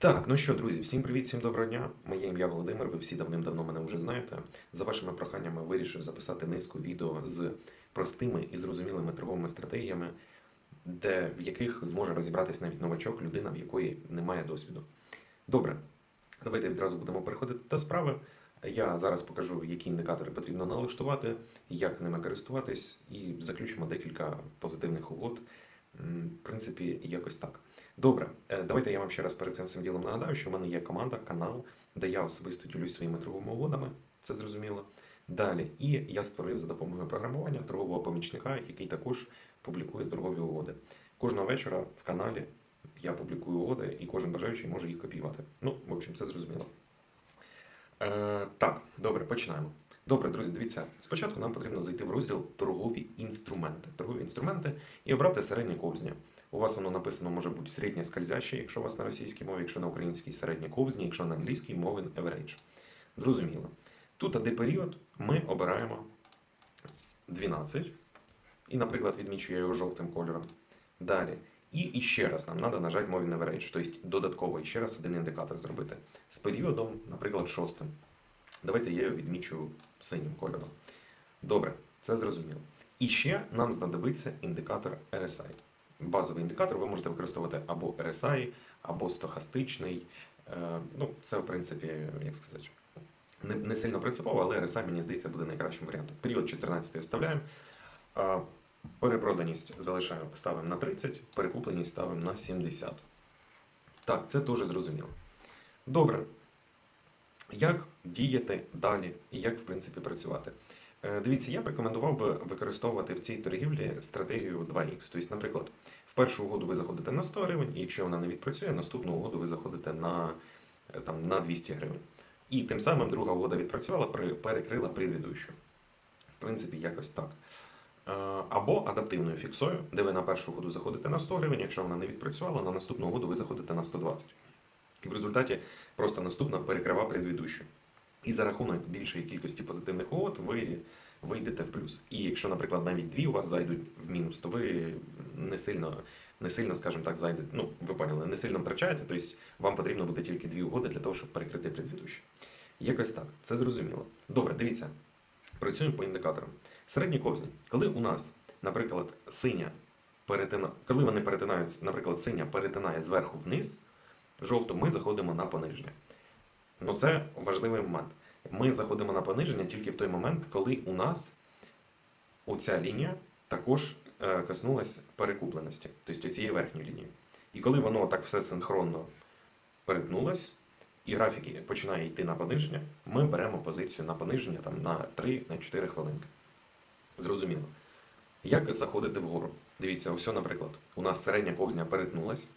Так, ну що, друзі, всім привіт, всім доброго дня. Моє ім'я Володимир. Ви всі давним-давно мене вже знаєте. За вашими проханнями вирішив записати низку відео з простими і зрозумілими торговими стратегіями, де в яких зможе розібратись навіть новачок, людина, в якої немає досвіду. Добре, давайте відразу будемо переходити до справи. Я зараз покажу, які індикатори потрібно налаштувати, як ними користуватись, і заключимо декілька позитивних угод. В принципі, якось так. Добре, е, давайте я вам ще раз перед цим всім ділом нагадаю, що в мене є команда, канал, де я особисто ділюсь своїми торговими угодами, це зрозуміло. Далі, і я створив за допомогою програмування торгового помічника, який також публікує торгові угоди. Кожного вечора в каналі я публікую угоди, і кожен бажаючий може їх копіювати. Ну, в общем, це зрозуміло. Е, так, добре, починаємо. Добре, друзі, дивіться. Спочатку нам потрібно зайти в розділ торгові інструменти. Торгові інструменти і обрати середнє ковзня. У вас воно написано може бути середнє скользяще, якщо у вас на російській мові, якщо на українській середнє ковзні, якщо на англійській мови average. Зрозуміло. Тут ади період ми обираємо 12. І, наприклад, відмічу я його жовтим кольором. Далі. І іще раз нам треба нажати Moving Average, тобто додатково ще раз один індикатор зробити. З періодом, наприклад, шостим. Давайте я його відмічу синім кольором. Добре, це зрозуміло. І ще нам знадобиться індикатор RSI. Базовий індикатор ви можете використовувати або RSI, або стохастичний. Е, Ну, це, в принципі, як сказати, не, не сильно принципово, але RSI, мені здається, буде найкращим варіантом. Період 14 вставляємо. Перепроданість залишаємо, ставимо на 30, перекупленість ставимо на 70. Так, це дуже зрозуміло. Добре. Як діяти далі і як, в принципі, працювати? Е, Дивіться, я б рекомендував би використовувати в цій торгівлі стратегію 2х. Тобто, наприклад, в першу угоду ви заходите на 100 гривень, і якщо вона не відпрацює, наступну угоду ви заходите на, е, там, на 200 гривень. І тим самим друга угода відпрацювала, перекрила предвідущу. В принципі, якось так. Е, Або адаптивною фіксою, де ви на першу угоду заходите на 100 гривень, якщо вона не відпрацювала, на наступну угоду ви заходите на 120. І в результаті просто наступна перекрива предвідущу. І за рахунок більшої кількості позитивних угод ви вийдете в плюс. І якщо, наприклад, навіть дві у вас зайдуть в мінус, то ви не сильно, не сильно, скажімо так, зайдете. Ну, ви поняли, не сильно втрачаєте, тобто вам потрібно буде тільки дві угоди для того, щоб перекрити предвідущі. Якось так, це зрозуміло. Добре, дивіться. Працюємо по індикаторам. Середні ковзні. Коли у нас, наприклад, синя перетина... коли вони перетинають, наприклад, синя перетинає зверху вниз, жовту ми заходимо на пониження. Ну це важливий момент. Ми заходимо на пониження тільки в той момент, коли у нас оця лінія також е, коснулась перекупленості, тобто цієї верхньої лінії. І коли воно так все синхронно перетнулось, і графік починає йти на пониження, ми беремо позицію на пониження там, на 3-4 хвилинки. Зрозуміло. Як заходити вгору? Дивіться, ось, наприклад, у нас середня ковзня перетнулась.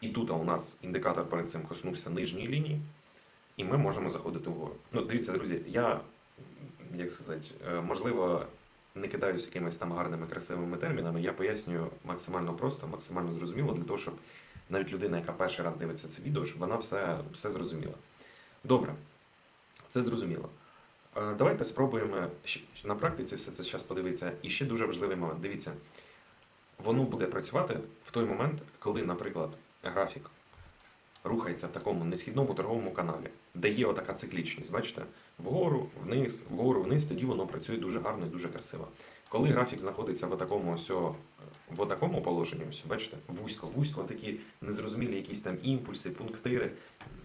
І тут у нас індикатор перед цим коснувся нижньої лінії, і ми можемо заходити вгору. Ну, дивіться, друзі, я, як сказати, е, можливо, не кидаюсь якимись там гарними, красивими термінами. Я пояснюю максимально просто, максимально зрозуміло, для того, щоб навіть людина, яка перший раз дивиться це відео, щоб вона все, все зрозуміла. Добре, це зрозуміло. Е, Давайте спробуємо на практиці все це зараз подивитися. І ще дуже важливий момент. Дивіться, воно буде працювати в той момент, коли, наприклад, графік рухається в такому несхідному торговому каналі, де є отака циклічність, бачите? Вгору, вниз, вгору, вниз, тоді воно працює дуже гарно і дуже красиво. Коли графік знаходиться в такому ось, в такому положенні, ось, бачите, вузько, вузько, такі незрозумілі якісь там імпульси, пунктири.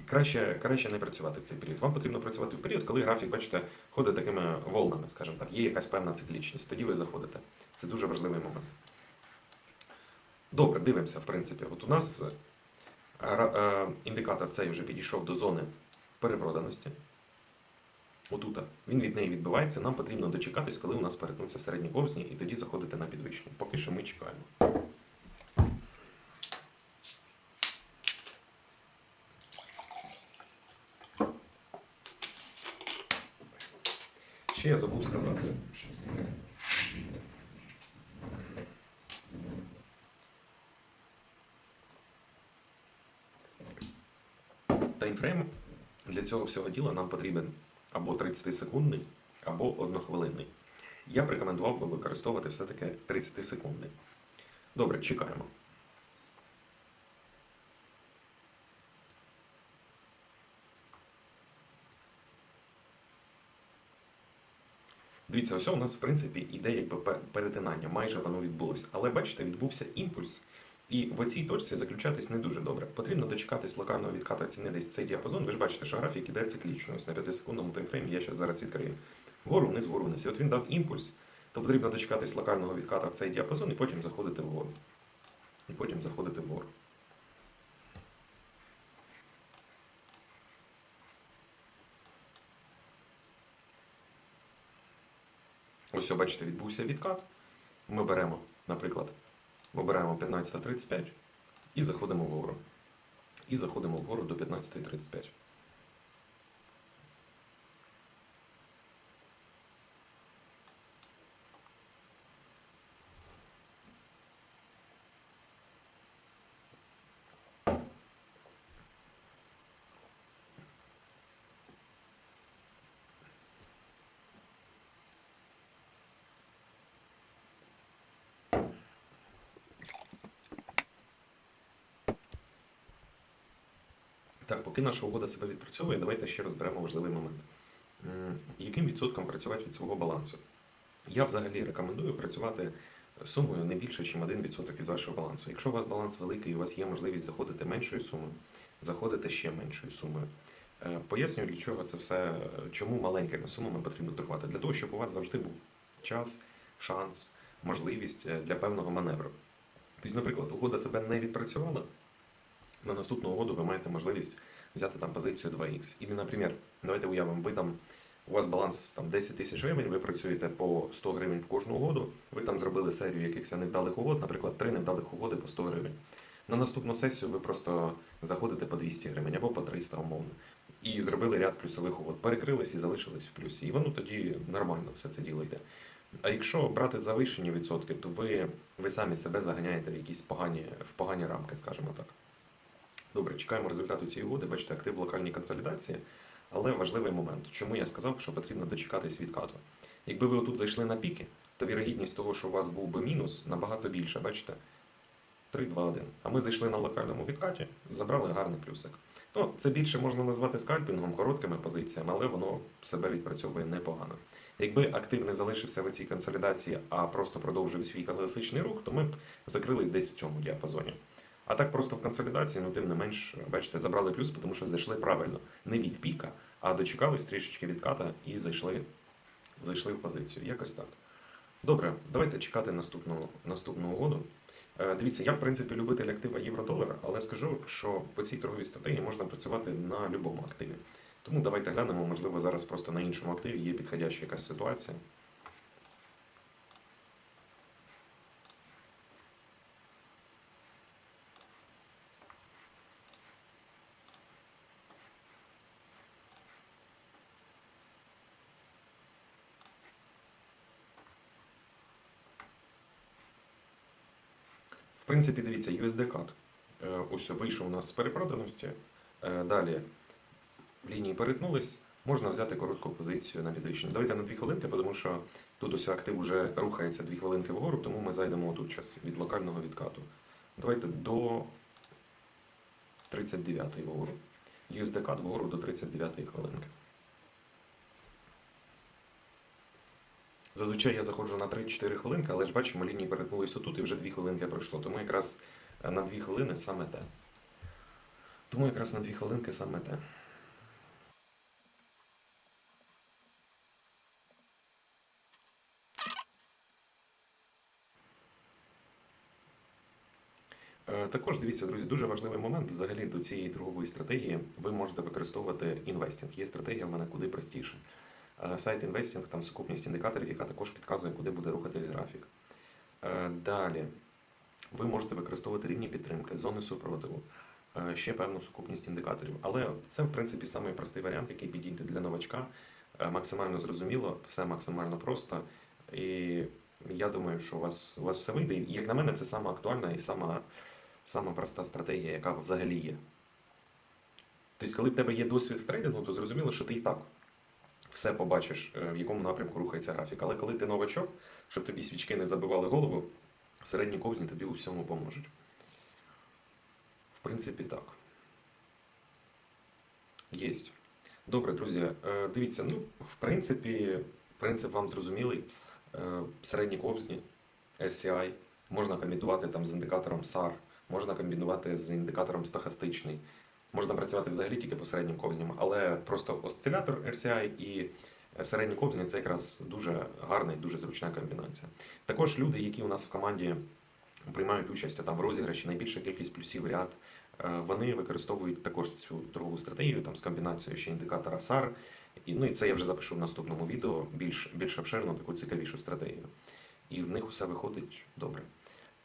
Краще, краще не працювати в цей період. Вам потрібно працювати в період, коли графік, бачите, ходить такими волнами, скажімо так, є якась певна циклічність. Тоді ви заходите. Це дуже важливий момент. Добре, дивимося, в принципі. От у нас індикатор цей вже підійшов до зони перепроданості. Отут він від неї відбивається. Нам потрібно дочекатись, коли у нас перетнуться середні ковзні, і тоді заходити на підвищення. Поки що ми чекаємо. таймфрейм для цього всього діла нам потрібен або 30-секундний, або 1-хвилинний. Я б рекомендував би використовувати все-таки 30 секундний. Добре, чекаємо. Дивіться, ось у нас, в принципі, іде якби перетинання, майже воно відбулося. Але бачите, відбувся імпульс і в оцій точці заключатись не дуже добре. Потрібно дочекатись локального відката ціни десь цей діапазон. Ви ж бачите, що графік іде циклічно. Ось на 5-секундному таймфреймі я ще зараз відкрию. Вгору вниз, вгору вниз. І от він дав імпульс, то потрібно дочекатись локального відката в цей діапазон і потім заходити вгору. І потім заходити вгору. Ось, бачите, відбувся відкат. Ми беремо, наприклад, обираємо 15.35 і заходимо вгору. І заходимо вгору до 15.35. Так, поки наша угода себе відпрацьовує, давайте ще розберемо важливий момент. Яким відсотком працювати від свого балансу? Я взагалі рекомендую працювати сумою не більше, ніж 1% від вашого балансу. Якщо у вас баланс великий і у вас є можливість заходити меншою сумою, заходите ще меншою сумою. Е, Пояснюю, для чого це все, чому маленькими сумами потрібно торгувати. Для того, щоб у вас завжди був час, шанс, можливість е, для певного маневру. Тобто, наприклад, угода себе не відпрацювала, на наступну угоду ви маєте можливість взяти там позицію 2х. І, наприклад, давайте уявимо, ви там у вас баланс там 10 тисяч гривень, ви працюєте по 100 гривень в кожну угоду, ви там зробили серію якихось невдалих угод, наприклад, три невдалих угоди по 100 гривень. На наступну сесію ви просто заходите по 200 гривень або по 300 умовно. І зробили ряд плюсових угод. Перекрились і залишились в плюсі. І воно тоді нормально все це діло йде. А якщо брати завищені відсотки, то ви, ви самі себе заганяєте в якісь погані, в погані рамки, скажімо так. Добре, чекаємо результату цієї угоди. Бачите, актив в локальній консолідації. Але важливий момент, чому я сказав, що потрібно дочекатись відкату. Якби ви отут зайшли на піки, то вірогідність того, що у вас був би мінус, набагато більше. Бачите? 3, 2, 1. А ми зайшли на локальному відкаті, забрали гарний плюсик. Ну, це більше можна назвати скальпінгом, короткими позиціями, але воно себе відпрацьовує непогано. Якби актив не залишився в цій консолідації, а просто продовжив свій класичний рух, то ми б закрились десь в цьому діапазоні. А так просто в консолідації, ну тим не менш, бачите, забрали плюс, тому що зайшли правильно. Не від піка, а дочекались трішечки відката і зайшли, зайшли в позицію. Якось так. Добре, давайте чекати наступну, наступну угоду. Е, Дивіться, я в принципі любитель актива євро-долар, але скажу, що по цій торговій стратегії можна працювати на будь-якому активі. Тому давайте глянемо, можливо, зараз просто на іншому активі є підходяща якась ситуація. Принципі, дивіться, USD CAD. Е, Ось вийшов у нас з перепроданості. Е, Далі лінії перетнулись. Можна взяти коротку позицію на підвищення. Давайте на 2 хвилинки, тому що тут ось актив вже рухається 2 хвилинки вгору, тому ми зайдемо тут час від локального відкату. Давайте до 39-ї вгору. USD CAD вгору до 39-ї хвилинки. Зазвичай я заходжу на 3-4 хвилинки, але ж бачимо, лінії перетнулись отут і вже 2 хвилинки пройшло. Тому якраз е, на 2 хвилини саме те. Тому якраз на 2 хвилинки саме те. Е, Також дивіться, друзі, дуже важливий момент взагалі до цієї торгової стратегії. Ви можете використовувати інвестінг. Є стратегія в мене куди простіше. Е, Сайт інвестінг, там сукупність індикаторів, яка також підказує, куди буде рухатись графік. Е, Далі ви можете використовувати рівні підтримки, зони супротиву, е, ще певну сукупність індикаторів. Але це, в принципі, самий простий варіант, який підійде для новачка. Максимально зрозуміло, все максимально просто. І я думаю, що у вас, у вас все вийде. І, як на мене, це сама актуальна і сама, сама проста стратегія, яка взагалі є. Тобто, коли в тебе є досвід в трейдингу, то зрозуміло, що ти і так все побачиш, е, в якому напрямку рухається графік. Але коли ти новачок, щоб тобі свічки не забивали голову, середні ковзні тобі у всьому поможуть. В принципі, так. Єсть. Добре, друзі. Е, Дивіться, ну, в принципі, Принцип вам зрозумілий. Е, Середні кобзні, RCI, можна комбінувати там з індикатором SAR, можна комбінувати з індикатором стохастичний. Можна працювати взагалі тільки по середнім ковзням, але просто осцилятор RCI і середні кобзні це якраз дуже гарна і дуже зручна комбінація. Також люди, які у нас в команді приймають участь там в розіграші, найбільша кількість плюсів ряд. е, Вони використовують також цю торгову стратегію там з комбінацією ще індикатора SAR. І, ну і це я вже запишу в наступному відео більш, більш обширну, таку цікавішу стратегію. І в них усе виходить добре.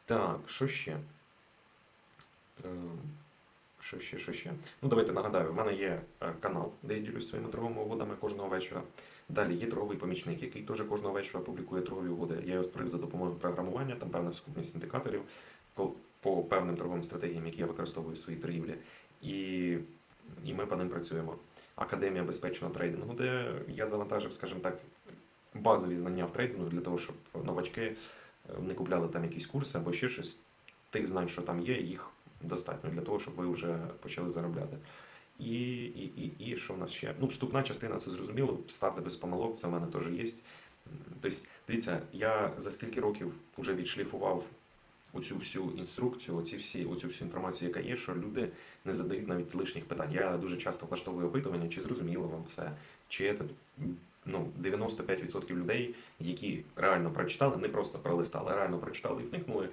Так, що ще? Що ще, що ще? Ну, давайте нагадаю, в мене є е, канал, де я ділюсь своїми торговими угодами кожного вечора. Далі є торговий помічник, який теж кожного вечора публікує торгові угоди. Я його створив за допомогою програмування, там певна сукупність індикаторів по, по певним торговим стратегіям, які я використовую в своїй торгівлі. І, і ми по ним працюємо. Академія безпечного трейдингу, де я завантажив, скажімо так, базові знання в трейдингу для того, щоб новачки е, не купляли там якісь курси або ще щось. Тих знань, що там є, їх достатньо для того, щоб ви вже почали заробляти. І, і, і, і що в нас ще? Ну, вступна частина, це зрозуміло, старти без помилок, це в мене теж є. Тобто, дивіться, я за скільки років вже відшліфував оцю всю інструкцію, оці всі, оцю всю інформацію, яка є, що люди не задають навіть лишніх питань. Я дуже часто влаштовую опитування, чи зрозуміло вам все, чи це, ну, 95% людей, які реально прочитали, не просто пролистали, а реально прочитали і вникнули,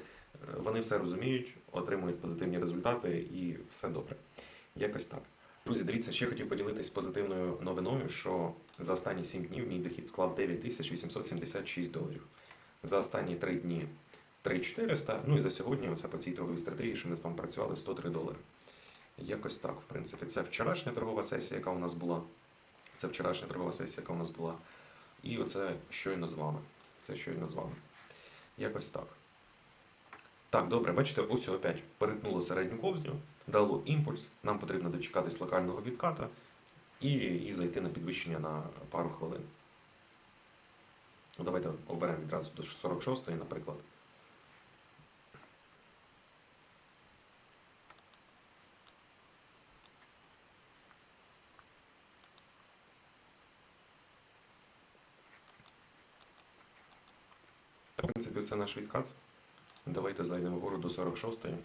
вони все розуміють, отримують позитивні результати і все добре. Якось так. Друзі, дивіться, ще хотів поділитись позитивною новиною, що за останні 7 днів мій дохід склав 9876 доларів. За останні 3 дні 3400, ну і за сьогодні, оце по цій торговій стратегії, що ми з вами працювали, 103 долари. Якось так, в принципі. Це вчорашня торгова сесія, яка у нас була. Це вчорашня торгова сесія, яка у нас була. І оце щойно з вами. Це щойно з вами. Якось так. Так, добре, бачите, ось опять перетнуло середню ковзню, дало імпульс. Нам потрібно дочекатись локального відката і, і зайти на підвищення на пару хвилин. Ну, Давайте оберемо відразу до 46-ї, наприклад. В принципі, це наш відкат. Давайте зайдемо вгору до 46-ї.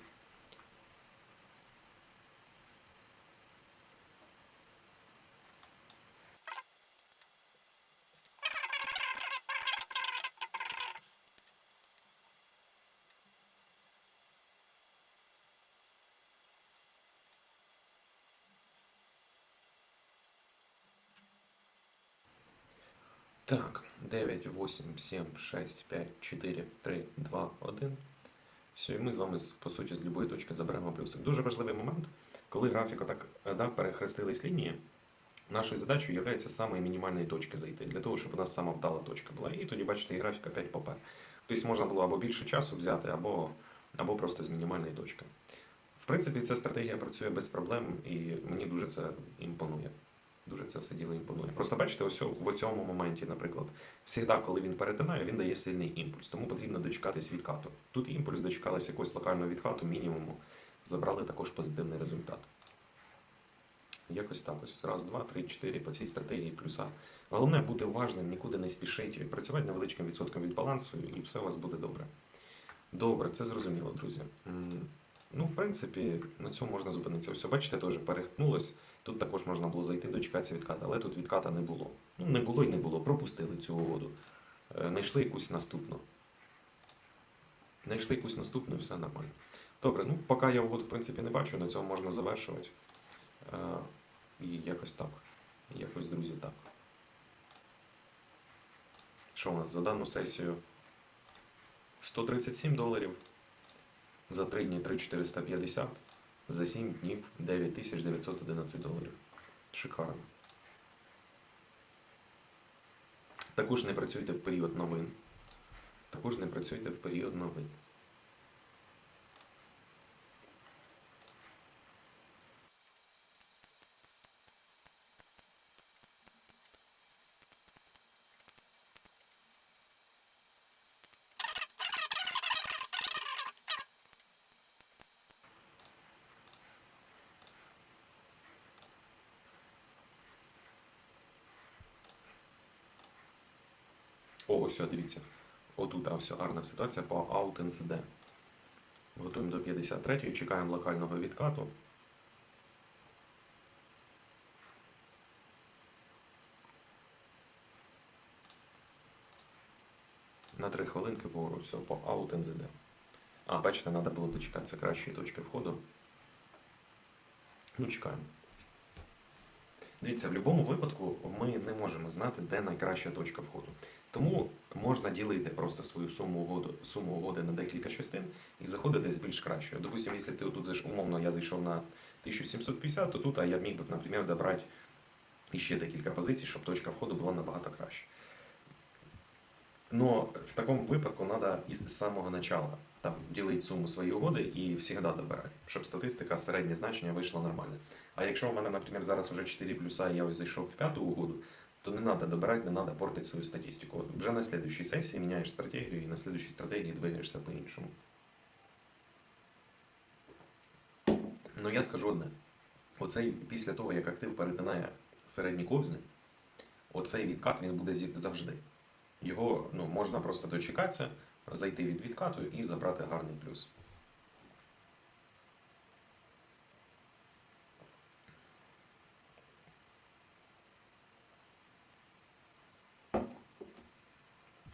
Так, 9, 8, 7, 6, 5, 4, 3, 2, 1. Все, і ми з вами, по суті, з будь-якої точки заберемо плюсик. Дуже важливий момент, коли графік отак е, да, перехрестились лінії, нашою задачею є саме мінімальної точки зайти, для того, щоб у нас сама вдала точка була. І тоді, бачите, і графік опять попер. Тобто можна було або більше часу взяти, або, або просто з мінімальної точки. В принципі, ця стратегія працює без проблем, і мені дуже це імпонує. Дуже це все діло імпонує. Просто бачите, ось в цьому моменті, наприклад, завжди, коли він перетинає, він дає сильний імпульс. Тому потрібно дочекатись відкату. Тут імпульс дочекалися якогось локального відкату, мінімуму. Забрали також позитивний результат. Якось так ось. Раз, два, три, чотири по цій стратегії плюса. Головне бути уважним, нікуди не спішити, працювати невеличким відсотком від балансу, і все у вас буде добре. Добре, це зрозуміло, друзі. Ну, в принципі, на цьому можна зупинитися. Ось, бачите, теж перехтнулось. Тут також можна було зайти, дочекатися відката, але тут відката не було. Ну, не було і не було. Пропустили цю угоду. Е, Знайшли якусь наступну. Знайшли якусь наступну і все нормально. Добре, ну поки я угоду, в принципі, не бачу, на цьому можна завершувати. Е, І якось так. Якось, друзі, так. Що у нас за дану сесію? 137 доларів. За 3 дні 3450. За 7 днів 9911 доларів. Шикарно. Також не працюйте в період новин. Також не працюйте в період новин. О, ось, дивіться. Отут, ось гарна ситуація по Out NZD. Готуємо до 53-ї, чекаємо локального відкату. На 3 хвилинки вгору все по Out NZD. А, бачите, треба було дочекатися кращої точки входу. Ну, чекаємо. Дивіться, в будь-якому випадку ми не можемо знати, де найкраща точка входу. Тому можна ділити просто свою суму угоди, суму угоди на декілька частин і заходити з більш кращою. Допустимо, якщо ти тут зайш- умовно я зайшов на 1750, то тут а я міг би, наприклад, добрати іще декілька позицій, щоб точка входу була набагато краща. Но в такому випадку треба із самого начала там, ділити суму своєї угоди і завжди добирати, щоб статистика середнє значення вийшла нормально. А якщо у мене, наприклад, зараз уже 4 плюса, і я ось зайшов в п'яту угоду, то не треба добирати, не треба портити свою статистику. Вже на слідчій сесії міняєш стратегію і на слідчій стратегії двигаєшся по-іншому. Ну я скажу одне: оцей після того, як актив перетинає середні ковзни, оцей відкат він буде завжди. Його ну, можна просто дочекатися, зайти від відкату і забрати гарний плюс.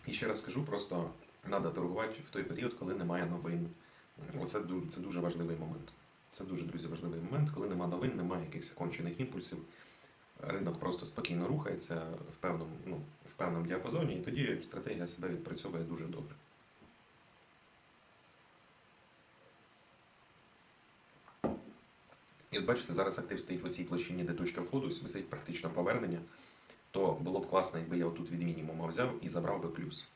І ще раз скажу, просто треба торгувати в той період, коли немає новин. Оце це дуже важливий момент. Це дуже, друзі, важливий момент, коли немає новин, немає якихось кончених імпульсів. Ринок просто спокійно рухається в певному, ну, в певному діапазоні, і тоді стратегія себе відпрацьовує дуже добре. І от бачите, зараз актив стоїть в цій площині, де точка входу, висить практично повернення, то було б класно, якби я отут від мінімума взяв і забрав би плюс.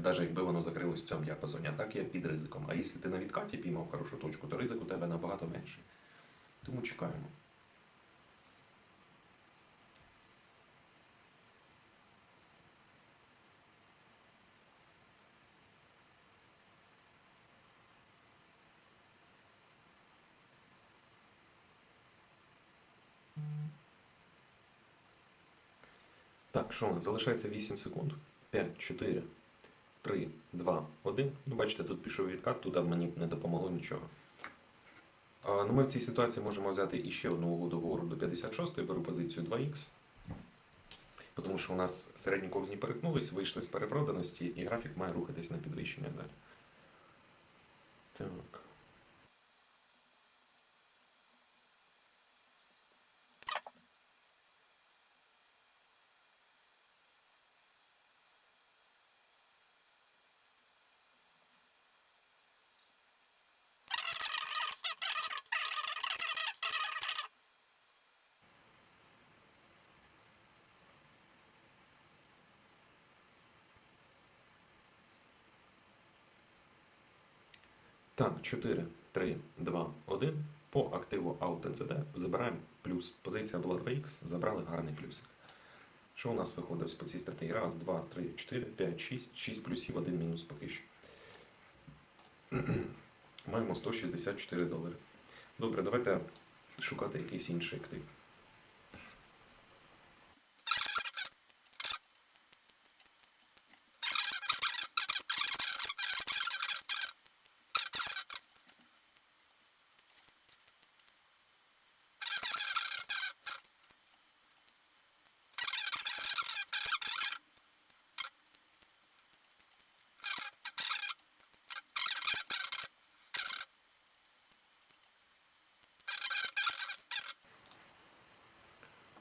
Навіть якби воно закрилось в цьому діапазоні, а так я під ризиком. А якщо ти на відкаті піймав хорошу точку, то ризик у тебе набагато менший. Тому чекаємо. Нас? Залишається 8 секунд. 5, 4, 3, 2, 1. Ну, бачите, тут пішов відкат, тут мені не допомогло нічого. Ну, ми в цій ситуації можемо взяти іще одну угоду вгору до 56, беру позицію 2х. Тому що у нас середні ковзні перетнулись, вийшли з перепроданості, і графік має рухатись на підвищення далі. Так. Так, 4, 3, 2, 1. По активу AutoNZD забираємо плюс. Позиція була 2х, забрали гарний плюс. Що у нас виходить по цій стратегії? Раз, два, три, чотири, п'ять, шість. 6 плюсів, один мінус поки що. Маємо 164 долари. Добре, давайте шукати якийсь інший актив.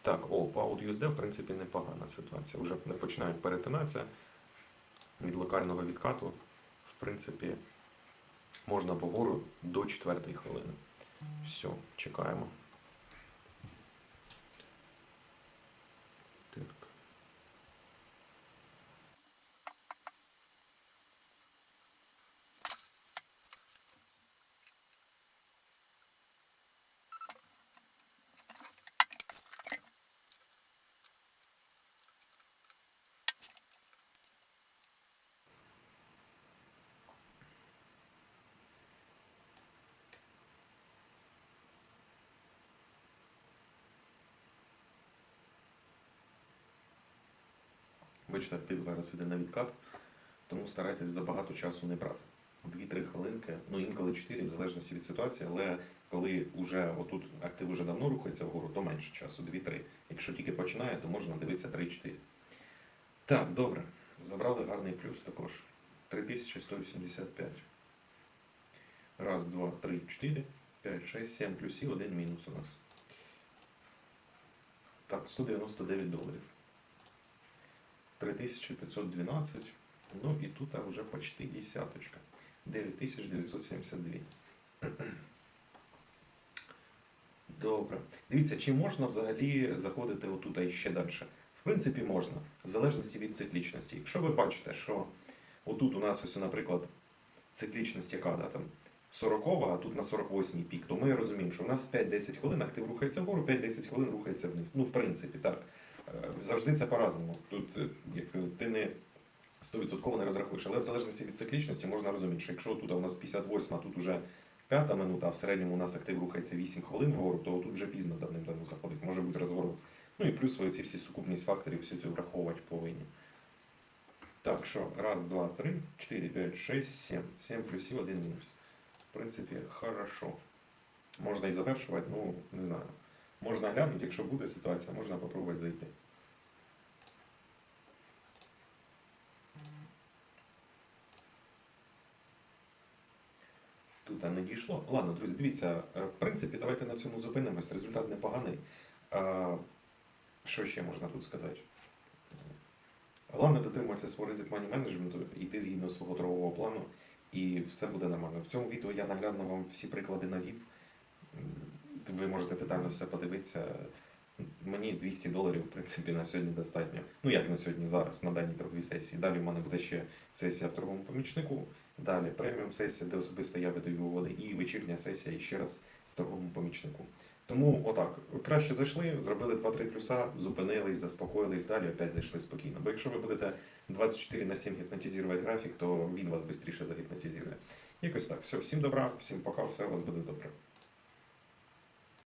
Так, о, по AudUSD, в принципі, непогана ситуація. Вже не починають перетинатися від локального відкату. В принципі, можна вгору до 4 хвилини. Все, чекаємо. Бачите, актив зараз іде на відкат, тому старайтесь забагато часу не брати. 2-3 хвилинки, ну інколи 4, в залежності від ситуації, але коли вже отут актив вже давно рухається вгору, то менше часу, 2-3. Якщо тільки починає, то можна дивитися 3-4. Так, добре. Забрали гарний плюс також. 3185. Раз, два, три, чотири, п'ять, шесть, сім плюсів, один мінус у нас. Так, 199 доларів. 3512. Ну і тут вже почти десяточка. 9972. Добре. Дивіться, чи можна взагалі заходити отут і ще далі? В принципі, можна, в залежності від циклічності. Якщо ви бачите, що отут у нас ось, наприклад, циклічність яка да, там 40, а тут на 48 пік, то ми розуміємо, що у нас 5-10 хвилин актив рухається вгору, 5-10 хвилин рухається вниз. Ну, в принципі, так. Е, Завжди це по-разному. Тут, е, як сказати, ти не 100% не розрахуєш, але в залежності від циклічності можна розуміти, що якщо тут у нас 58, а тут уже п'ята минута, а в середньому у нас актив рухається 8 хвилин вгору, то тут вже пізно давним-давно заходить, може бути розворот. Ну і плюс ви ці всі сукупність факторів всю цю враховувати повинні. Так, що, раз, два, три, чотири, п'ять, шесть, сім. Сім плюсів, один мінус. В принципі, хорошо. Можна і завершувати, ну, не знаю. Можна глянути, якщо буде ситуація, можна попробувати зайти. Тут не дійшло. Ладно, друзі, дивіться, е, в принципі, давайте на цьому зупинимось. Результат непоганий. А, що ще можна тут сказати? Головне дотримуватися свого ризик мані менеджменту, йти згідно свого торгового плану, і все буде нормально. В цьому відео я наглядно вам всі приклади навів. Ви можете детально все подивитися. Мені 200 доларів, в принципі, на сьогодні достатньо. Ну, як на сьогодні, зараз, на даній торговій сесії. Далі в мене буде ще сесія в торговому помічнику. Далі преміум сесія, де особисто я видаю угоди, і вечірня сесія і ще раз в торговому помічнику. Тому отак, краще зайшли, зробили 2-3 плюса, зупинились, заспокоїлись, далі опять зайшли спокійно. Бо якщо ви будете 24 на 7 гіпнотизувати графік, то він вас швидше загіпнотизує. Якось так. Все, всім добра, всім пока, все у вас буде добре.